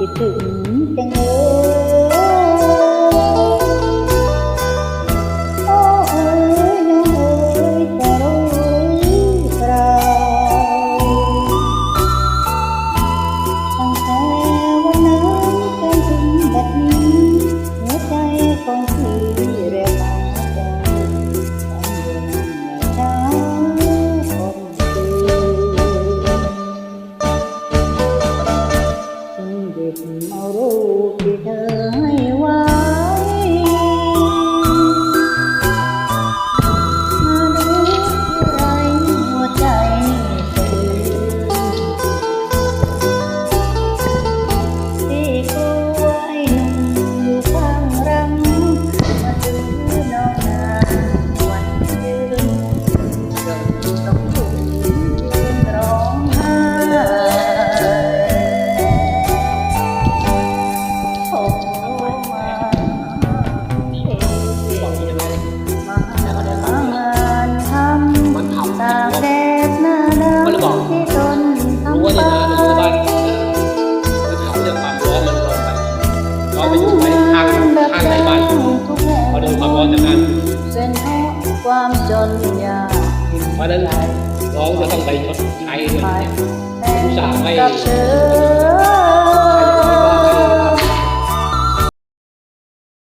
ถึงจังเลย มารูปที่เธอให้ไว้ แดดหน้าดำที่ตนรู้ทำว่าไปนี่นะรู้ว่าบ้านแล้วถามเรื่องความร้อนมันร้อนไปร้อนไปอยู่ในข้างข้างในบ้านพอโดนความร้อนจากนั้นเป็นเพราะความจนยากเพราะฉะนั้นน้องจะต้องไปชดใช้เงินไปเนี่ยแต่งกับเธอ